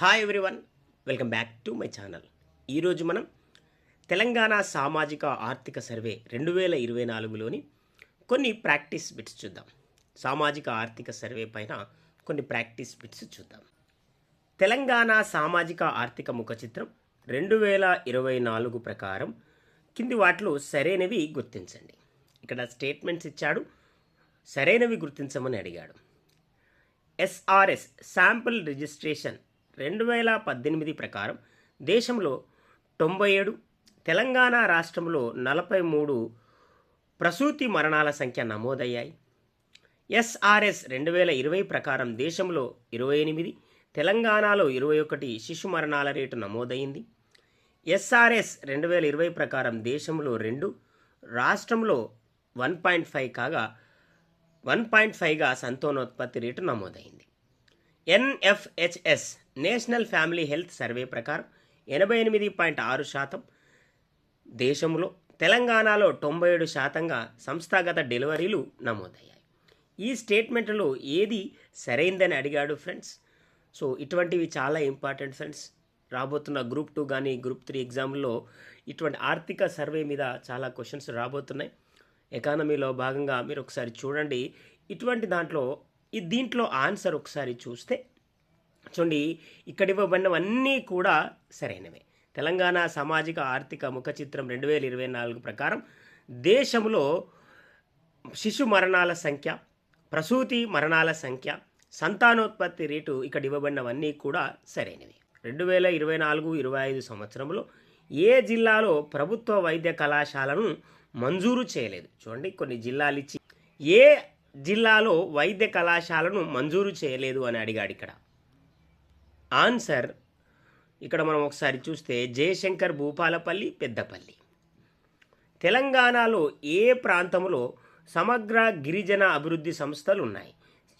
Hi everyone welcome back to my channel ఈరోజు మనం తెలంగాణ సామాజిక ఆర్థిక సర్వే రెండు వేల ఇరవై నాలుగులోని కొన్ని ప్రాక్టీస్ బిట్స్ చూద్దాం. సామాజిక ఆర్థిక సర్వే పైన కొన్ని ప్రాక్టీస్ బిట్స్ చూద్దాం. తెలంగాణ సామాజిక ఆర్థిక ముఖ చిత్రం రెండు వేల ఇరవై నాలుగు ప్రకారం కింది వాటిలో సరైనవి గుర్తించండి. ఇక్కడ స్టేట్మెంట్స్ ఇచ్చాడు సరైనవి గుర్తించమని అడిగాడు. ఎస్ఆర్ఎస్ శాంపుల్ రిజిస్ట్రేషన్ రెండు వేల పద్దెనిమిది ప్రకారం దేశంలో తొంభై ఏడు తెలంగాణ రాష్ట్రంలో నలభై మూడు ప్రసూతి మరణాల సంఖ్య నమోదయ్యాయి. ఎస్ఆర్ఎస్ రెండు వేల ఇరవై ప్రకారం దేశంలో ఇరవై ఎనిమిది తెలంగాణలో ఇరవై ఒకటి శిశు మరణాల రేటు నమోదైంది. ఎస్ఆర్ఎస్ రెండు వేల ఇరవై ప్రకారం దేశంలో రెండు రాష్ట్రంలో వన్ పాయింట్ ఫైవ్ కాగా వన్ పాయింట్ ఫైవ్గా సంతానోత్పత్తి రేటు నమోదైంది. NFHS national family health survey ప్రకారం ఎనభై ఎనిమిది పాయింట్ ఆరు శాతం దేశంలో తెలంగాణలో తొంభై ఏడు శాతంగా సంస్థాగత డెలివరీలు నమోదయ్యాయి. ఈ స్టేట్మెంట్లో ఏది సరైందని అడిగాడు ఫ్రెండ్స్? సో ఇటువంటివి చాలా ఇంపార్టెంట్ ఫ్రెండ్స్. రాబోతున్న గ్రూప్ టూ కానీ గ్రూప్ త్రీ ఎగ్జామ్లో ఇటువంటి ఆర్థిక సర్వే మీద చాలా క్వశ్చన్స్ రాబోతున్నాయి. ఎకానమీలో భాగంగా మీరు ఒకసారి చూడండి. ఇటువంటి దాంట్లో దీంట్లో ఆన్సర్ ఒకసారి చూస్తే చూడండి ఇక్కడ ఇవ్వబడినవన్నీ కూడా సరైనవే. తెలంగాణ సామాజిక ఆర్థిక ముఖ చిత్రం రెండు వేల ఇరవై నాలుగు ప్రకారం దేశంలో శిశు మరణాల సంఖ్య ప్రసూతి మరణాల సంఖ్య సంతానోత్పత్తి రేటు ఇక్కడ ఇవ్వబడినవన్నీ కూడా సరైనవి. రెండు వేల ఇరవై నాలుగు ఇరవై ఐదు సంవత్సరంలో ఏ జిల్లాలో ప్రభుత్వ వైద్య కళాశాలను మంజూరు చేయలేదు? చూడండి కొన్ని జిల్లాలు ఇచ్చి ఏ జిల్లాలో వైద్య కళాశాలను మంజూరు చేయలేదు అని అడిగాడు ఇక్కడ. ఆన్సర్ ఇక్కడ మనం ఒకసారి చూస్తే జయశంకర్ భూపాలపల్లి పెద్దపల్లి. తెలంగాణలో ఏ ప్రాంతంలో సమగ్ర గిరిజన అభివృద్ధి సంస్థలు ఉన్నాయి?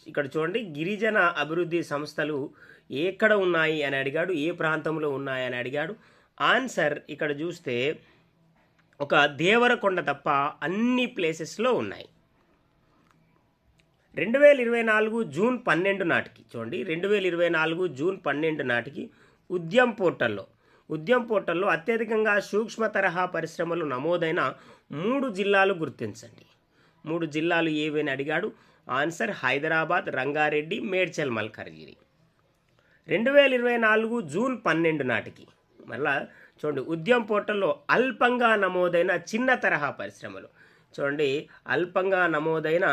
ఇక్కడ చూడండి గిరిజన అభివృద్ధి సంస్థలు ఎక్కడ ఉన్నాయి అని అడిగాడు ఏ ప్రాంతంలో ఉన్నాయి అని అడిగాడు. ఆన్సర్ ఇక్కడ చూస్తే ఒక దేవరకొండ తప్ప అన్ని ప్లేసెస్లో ఉన్నాయి. రెండు వేల ఇరవై నాలుగు జూన్ పన్నెండు నాటికి చూడండి రెండు వేల ఇరవై నాలుగు జూన్ పన్నెండు నాటికి ఉద్యమ్ పోర్టల్లో ఉద్యమ్ పోర్టల్లో అత్యధికంగా సూక్ష్మ తరహా పరిశ్రమలు నమోదైన మూడు జిల్లాలు గుర్తించండి. మూడు జిల్లాలు ఏవని అడిగాడు? ఆన్సర్ హైదరాబాద్ రంగారెడ్డి మేడ్చల్ మల్కరగిరి రెండు వేల ఇరవై నాలుగు జూన్ పన్నెండు నాటికి మళ్ళా చూడండి ఉద్యమ్ పోర్టల్లో అల్పంగా నమోదైన చిన్న తరహా పరిశ్రమలు చూడండి అల్పంగా నమోదైన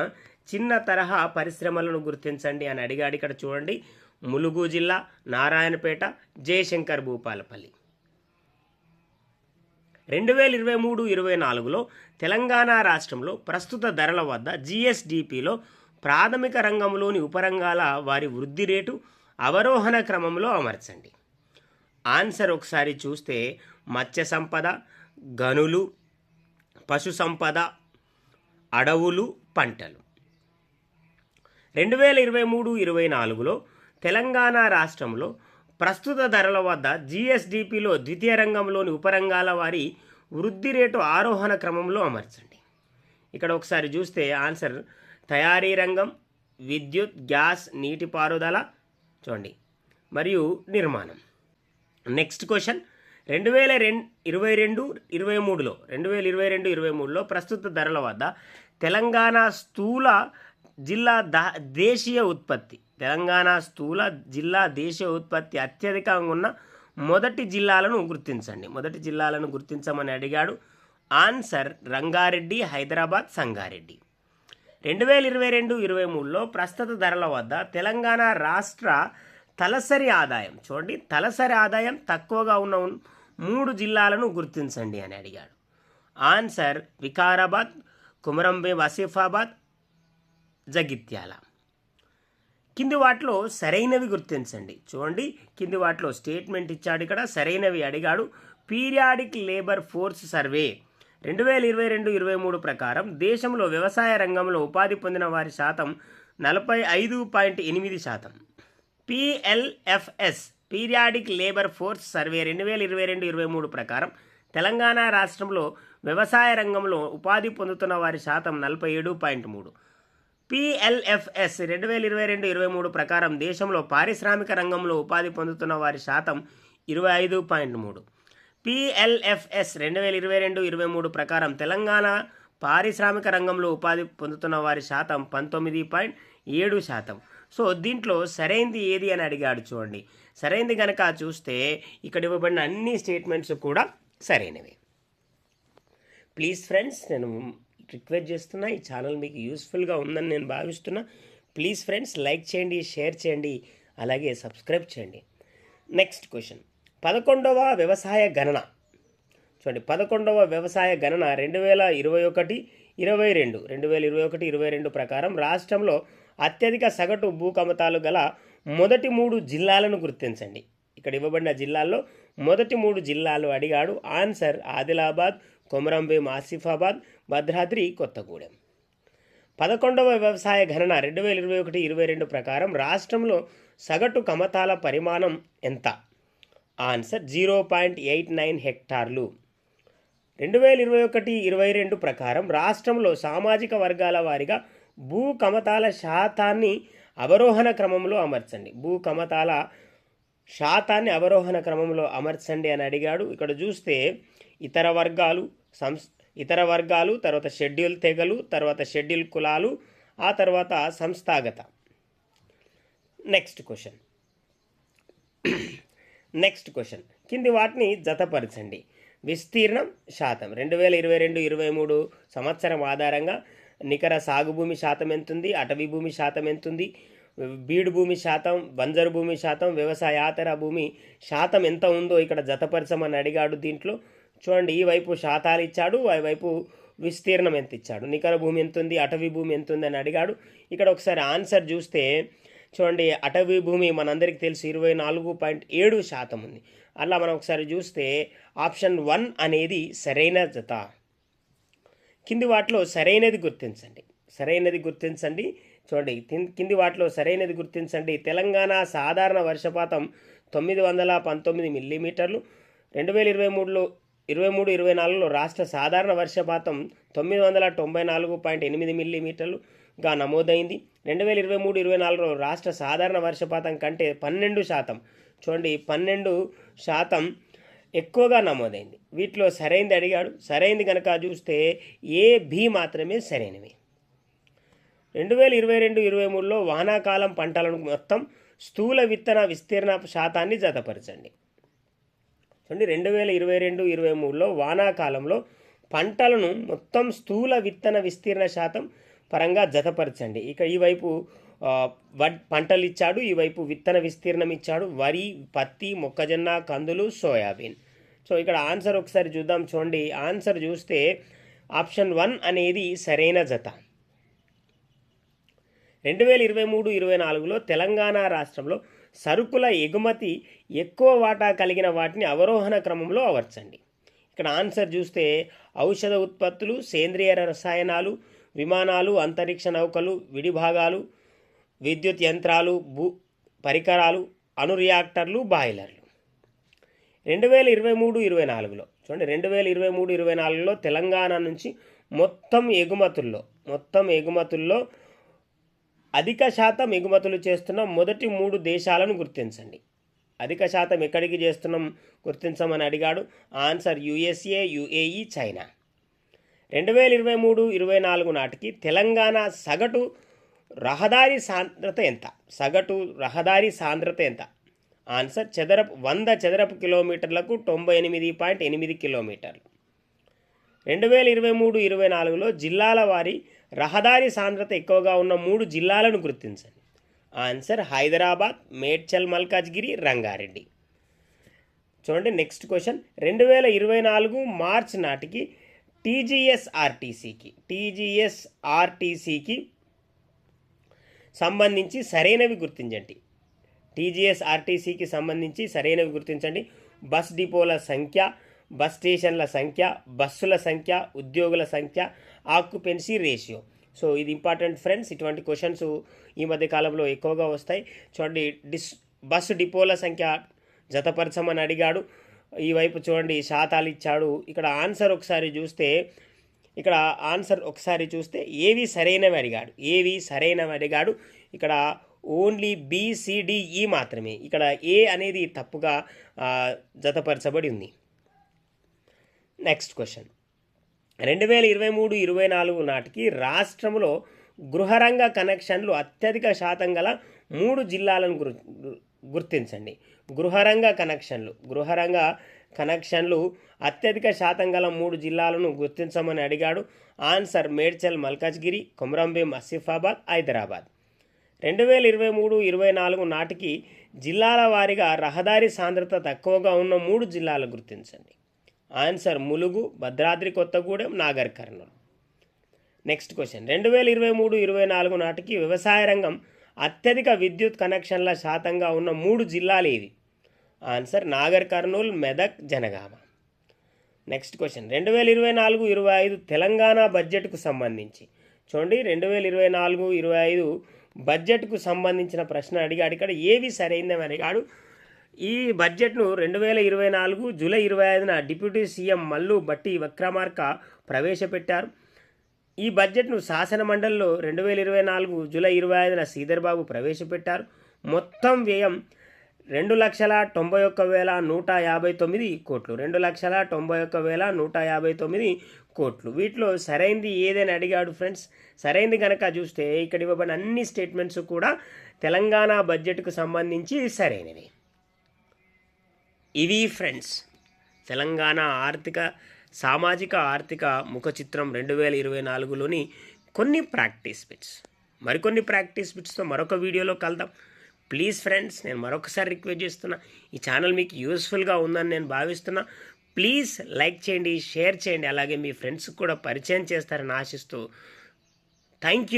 చిన్న తరహా పరిశ్రమలను గుర్తించండి అని అడిగాడు. ఇక్కడ చూడండి. ములుగు జిల్లా నారాయణపేట జయశంకర్ భూపాలపల్లి. రెండు వేల ఇరవై మూడు ఇరవై నాలుగులో తెలంగాణ రాష్ట్రంలో ప్రస్తుత ధరల వద్ద జిఎస్డిపిలో ప్రాథమిక రంగంలోని ఉపరంగాల వారి వృద్ధి రేటు అవరోహణ క్రమంలో అమర్చండి. ఆన్సర్ ఒకసారి చూస్తే మత్స్య సంపద గనులు పశు సంపద అడవులు పంటలు. రెండు వేల ఇరవై మూడు ఇరవై నాలుగులో తెలంగాణ రాష్ట్రంలో ప్రస్తుత ధరల వద్ద జిఎస్డిపిలో ద్వితీయ రంగంలోని ఉపరంగాల వారి వృద్ధి రేటు ఆరోహణ క్రమంలో అమర్చండి. ఇక్కడ ఒకసారి చూస్తే ఆన్సర్ తయారీ రంగం విద్యుత్ గ్యాస్ నీటిపారుదల చూడండి మరియు నిర్మాణం. నెక్స్ట్ క్వశ్చన్ రెండు వేల రెండు ఇరవై రెండు ఇరవై మూడులో రెండు వేల ఇరవై రెండు ఇరవై మూడులో ప్రస్తుత ధరల వద్ద తెలంగాణ స్థూల జిల్లా దా దేశీయ ఉత్పత్తి. తెలంగాణ స్థూల జిల్లా దేశీయ ఉత్పత్తి అత్యధికంగా ఉన్న మొదటి జిల్లాలను గుర్తించండి. మొదటి జిల్లాలను గుర్తించమని అడిగాడు ఆన్సర్ రంగారెడ్డి హైదరాబాద్ సంగారెడ్డి. రెండు వేల ఇరవై రెండు ఇరవై మూడులో ప్రస్తుత ధరల వద్ద తెలంగాణ రాష్ట్ర తలసరి ఆదాయం చూడండి తలసరి ఆదాయం తక్కువగా ఉన్న మూడు జిల్లాలను గుర్తించండి అని అడిగాడు. ఆన్సర్ వికారాబాద్ కుమరంభీం ఆసిఫాబాద్ జగిత్యాల. కింది వాటిలో సరైనవి గుర్తించండి. చూడండి కింది వాటిలో స్టేట్మెంట్ ఇచ్చాడు ఇక్కడ సరైనవి అడిగాడు. పీరియాడిక్ లేబర్ ఫోర్స్ సర్వే రెండు వేల ఇరవై రెండు ఇరవై మూడు ప్రకారం దేశంలో వ్యవసాయ రంగంలో ఉపాధి పొందిన వారి శాతం నలభై ఐదు పాయింట్ ఎనిమిది శాతం. PLFS periodic labour force survey రెండు వేల ఇరవై రెండు ఇరవై మూడు ప్రకారం తెలంగాణ రాష్ట్రంలో వ్యవసాయ రంగంలో ఉపాధి పొందుతున్న వారి శాతం నలభై ఏడు పాయింట్ మూడు. పిఎల్ఎఫ్ఎస్ రెండు వేల ఇరవై రెండు ఇరవై మూడు ప్రకారం దేశంలో పారిశ్రామిక రంగంలో ఉపాధి పొందుతున్న వారి శాతం ఇరవై ఐదు పాయింట్ మూడు. పిఎల్ఎఫ్ఎస్ రెండు వేల ఇరవై రెండు ఇరవై మూడు ప్రకారం తెలంగాణ పారిశ్రామిక రంగంలో ఉపాధి పొందుతున్న వారి శాతం పంతొమ్మిది పాయింట్ ఏడు శాతం. సో దీంట్లో సరైంది ఏది అని అడిగాడు చూడండి. సరైంది కనుక చూస్తే ఇక్కడ ఇవ్వబడిన అన్ని స్టేట్మెంట్స్ కూడా సరైనవి. ప్లీజ్ ఫ్రెండ్స్ నేను రిక్వెస్ట్ చేస్తున్నా ఈ ఛానల్ మీకు యూస్ఫుల్గా ఉందని నేను భావిస్తున్నా. ప్లీజ్ ఫ్రెండ్స్ లైక్ చేయండి షేర్ చేయండి అలాగే సబ్స్క్రైబ్ చేయండి. Next question. పదకొండవ వ్యవసాయ గణన. చూడండి పదకొండవ వ్యవసాయ గణన రెండు వేల ఇరవై ఒకటి ఇరవై రెండు. రెండు వేల ఇరవై ఒకటి ఇరవై రెండు ప్రకారం రాష్ట్రంలో అత్యధిక సగటు భూకమతాలు గల మొదటి మూడు జిల్లాలను గుర్తించండి. ఇక్కడ ఇవ్వబడిన జిల్లాల్లో మొదటి మూడు జిల్లాలు అడిగాడు. ఆన్సర్ ఆదిలాబాద్ కొమరంభీం ఆసిఫాబాద్ భద్రాద్రి కొత్తగూడెం. పదకొండవ వ్యవసాయ గణన రెండు వేల ఇరవై ఒకటి ఇరవై రెండు ప్రకారం రాష్ట్రంలో సగటు కమతాల పరిమాణం ఎంత? Answer zero point eight nine హెక్టార్లు. రెండు వేల ఇరవై ఒకటి ఇరవై రెండు ప్రకారం రాష్ట్రంలో సామాజిక వర్గాల వారిగా భూ కమతాల శాతాన్ని అవరోహణ క్రమంలో అమర్చండి. భూ కమతాల శాతాన్ని అవరోహణ క్రమంలో అమర్చండి అని అడిగాడు. ఇక్కడ చూస్తే ఇతర వర్గాలు సంస్ ఇతర వర్గాలు తర్వాత షెడ్యూల్ తెగలు తర్వాత షెడ్యూల్ కులాలు ఆ తర్వాత సంస్థాగత. నెక్స్ట్ క్వశ్చన్ నెక్స్ట్ క్వశ్చన్ కింది వాటిని జతపరచండి. విస్తీర్ణం శాతం. రెండు వేల ఇరవై రెండు ఇరవై మూడు సంవత్సరం ఆధారంగా నికర సాగు భూమి శాతం ఎంతుంది అటవీ భూమి శాతం ఎంతుంది బీడు భూమి శాతం బంజరు భూమి శాతం వ్యవసాయాతర భూమి శాతం ఎంత ఉందో ఇక్కడ జతపరచమని అడిగాడు దీంట్లో. చూడండి ఈ వైపు శాతాలు ఇచ్చాడు ఆ వైపు విస్తీర్ణం ఎంత ఇచ్చాడు? నికర భూమి ఎంత ఉంది అటవీ భూమి ఎంత ఉంది అని అడిగాడు. ఇక్కడ ఒకసారి ఆన్సర్ చూస్తే చూడండి అటవీ భూమి మనందరికీ తెలుసు ఇరవై నాలుగు పాయింట్ ఏడు శాతం ఉంది. అలా మనం ఒకసారి చూస్తే ఆప్షన్ వన్ అనేది సరైన జత. కింది వాటిలో సరైనది గుర్తించండి. సరైనది గుర్తించండి. చూడండి కింది వాటిలో సరైనది గుర్తించండి. తెలంగాణ సాధారణ వర్షపాతం తొమ్మిది వందల పంతొమ్మిది మిల్లీమీటర్లు. రెండు వేల ఇరవై మూడులో ఇరవై మూడు ఇరవై నాలుగులో రాష్ట్ర సాధారణ వర్షపాతం తొమ్మిది వందల తొంభై నాలుగు పాయింట్ ఎనిమిది మిల్లీమీటర్లుగా నమోదైంది. రెండు వేల ఇరవై మూడు ఇరవై నాలుగులో రాష్ట్ర సాధారణ వర్షపాతం కంటే పన్నెండు శాతం చూడండి పన్నెండు శాతం ఎక్కువగా నమోదైంది. వీటిలో సరైనది అడిగాడు. సరైనది కనుక చూస్తే ఏ బి మాత్రమే సరైనవి. రెండు వేల ఇరవై రెండు ఇరవై మూడులో వానాకాలం పంటలను మొత్తం స్థూల విత్తన విస్తీర్ణ శాతాన్ని జతపరచండి. చూడండి రెండు వేల ఇరవై రెండు ఇరవై మూడులో వానాకాలంలో పంటలను మొత్తం స్థూల విత్తన విస్తీర్ణ శాతం పరంగా జతపరచండి. ఇక ఈ వైపు పంటలు ఇచ్చాడు ఈ వైపు విత్తన విస్తీర్ణం ఇచ్చాడు వరి పత్తి మొక్కజొన్న కందులు సోయాబీన్. సో ఇక్కడ ఆన్సర్ ఒకసారి చూద్దాం చూడండి. ఆన్సర్ చూస్తే ఆప్షన్ వన్ అనేది సరైన జత. రెండు వేల ఇరవై మూడు ఇరవై నాలుగులో తెలంగాణ రాష్ట్రంలో సరుకుల ఎగుమతి ఎక్కువ వాటా కలిగిన వాటిని అవరోహణ క్రమంలో అమర్చండి. ఇక్కడ ఆన్సర్ చూస్తే ఔషధ ఉత్పత్తులు సేంద్రియ రసాయనాలు విమానాలు అంతరిక్ష నౌకలు విడిభాగాలు విద్యుత్ యంత్రాలు భూ పరికరాలు అణు రియాక్టర్లు బాయిలర్లు. రెండు వేల ఇరవై మూడు ఇరవై నాలుగులో చూడండి రెండు వేల ఇరవై మూడు ఇరవై నాలుగులో తెలంగాణ నుంచి మొత్తం ఎగుమతుల్లో మొత్తం ఎగుమతుల్లో అధిక శాతం ఎగుమతులు చేస్తున్న మొదటి మూడు దేశాలను గుర్తించండి. అధిక శాతం ఎక్కడికి చేస్తున్నాం గుర్తించమని అడిగాడు. Answer USA UAE China. రెండు వేల ఇరవై మూడు ఇరవై నాలుగు నాటికి తెలంగాణ సగటు రహదారి సాంద్రత ఎంత? సగటు రహదారి సాంద్రత ఎంత? ఆన్సర్ చదరపు వంద చదరపు కిలోమీటర్లకు తొంభై ఎనిమిది పాయింట్ ఎనిమిది కిలోమీటర్లు. రెండు వేల ఇరవై మూడు ఇరవై నాలుగులో జిల్లాల వారి రహదారి సాంద్రత ఎక్కువగా ఉన్న మూడు జిల్లాలను గుర్తించండి. ఆన్సర్ హైదరాబాద్ మేడ్చల్ మల్కాజ్గిరి రంగారెడ్డి. చూడండి నెక్స్ట్ క్వశ్చన్ రెండు వేల ఇరవై నాలుగు మార్చ్ నాటికి టీజీఎస్ఆర్టీసీకి టీజీఎస్ఆర్టీసీకి సంబంధించి సరైనవి గుర్తించండి. టీజీఎస్ఆర్టీసీకి సంబంధించి సరైనవి గుర్తించండి. బస్ డిపోల సంఖ్య బస్ స్టేషన్ల సంఖ్య బస్సుల సంఖ్య ఉద్యోగుల సంఖ్య ఆక్యుపెన్సీ రేషియో. సో ఇది ఇంపార్టెంట్ ఫ్రెండ్స్ ఇటువంటి క్వశ్చన్స్ ఈ మధ్య కాలంలో ఎక్కువగా వస్తాయి. చూడండి డిస్ బస్సు డిపోల సంఖ్య జతపరచమని అడిగాడు. ఈ వైపు చూడండి శాతాలు ఇచ్చాడు. ఇక్కడ ఆన్సర్ ఒకసారి చూస్తే ఇక్కడ ఆన్సర్ ఒకసారి చూస్తే ఏవి సరైనవి అడిగాడు. ఏవి సరైనవి అడిగాడు. ఇక్కడ ఓన్లీ బీసీడీఈ మాత్రమే. ఇక్కడ ఏ అనేది తప్పుగా జతపరచబడి ఉంది నెక్స్ట్ క్వశ్చన్. రెండు వేల ఇరవై మూడు ఇరవై నాలుగు నాటికి రాష్ట్రంలో గృహరంగ కనెక్షన్లు అత్యధిక శాతం గల మూడు జిల్లాలను గుర్ గుర్తించండి. గృహరంగ కనెక్షన్లు గృహరంగ కనెక్షన్లు అత్యధిక శాతం గల మూడు జిల్లాలను గుర్తించమని అడిగాడు ఆన్సర్ మేడ్చల్ మల్కాజ్గిరి కొమరంభీం అసిఫాబాద్ హైదరాబాద్. రెండు వేల ఇరవై మూడు ఇరవై నాలుగు నాటికి జిల్లాల వారీగా రహదారి సాంద్రత తక్కువగా ఉన్న మూడు జిల్లాలు గుర్తించండి. Answer Mulugu Bhadradri Kothagudem Nagar Kurnool. Next question రెండు వేల ఇరవై మూడు ఇరవై నాలుగు నాటికి వ్యవసాయ రంగం అత్యధిక విద్యుత్ కనెక్షన్ల శాతంగా ఉన్న మూడు జిల్లాలు ఏవి? Answer Nagar Kurnool Medak Jangaon. Next question రెండు వేల ఇరవై నాలుగు ఇరవై ఐదు తెలంగాణ బడ్జెట్కు సంబంధించి. చూడండి రెండు వేల ఇరవై నాలుగు ఇరవై ఐదు బడ్జెట్కు సంబంధించిన ప్రశ్న అడిగాడు. ఇక్కడ ఏవి సరైందని అడిగాడు? ఈ బడ్జెట్ను రెండు వేల ఇరవై నాలుగు జూలై ఇరవై ఐదున డిప్యూటీ సీఎం మల్లు బట్టి విక్రమార్క ప్రవేశపెట్టారు. ఈ బడ్జెట్ను శాసనమండలిలో రెండు వేల ఇరవై నాలుగు జూలై ఇరవై ఐదున శ్రీధర్ బాబు ప్రవేశపెట్టారు. మొత్తం వ్యయం రెండు లక్షల తొంభై ఒక్క వేల నూట యాభై తొమ్మిది కోట్లు. రెండు లక్షల తొంభై ఒక్క వేల నూట యాభై తొమ్మిది కోట్లు. వీటిలో సరైంది ఏదని అడిగాడు ఫ్రెండ్స్. సరైంది కనుక చూస్తే ఇక్కడ ఇవ్వబడిన అన్ని స్టేట్మెంట్స్ కూడా తెలంగాణ బడ్జెట్కు సంబంధించి సరైనవి. ఇవి ఫ్రెండ్స్. తెలంగాణ ఆర్థిక సామాజిక ఆర్థిక ముఖ చిత్రం రెండు వేల ఇరవై నాలుగులోని కొన్ని ప్రాక్టీస్ బిట్స్. మరికొన్ని ప్రాక్టీస్ బిట్స్తో మరొక వీడియోలో కలుద్దాం. ప్లీజ్ ఫ్రెండ్స్ నేను మరొకసారి రిక్వెస్ట్ చేస్తున్నా ఈ ఛానల్ మీకు యూస్ఫుల్గా ఉందని నేను భావిస్తున్నా. ప్లీజ్ లైక్ చేయండి షేర్ చేయండి అలాగే మీ ఫ్రెండ్స్కి కూడా పరిచయం చేస్తారని ఆశిస్తూ. Thank you.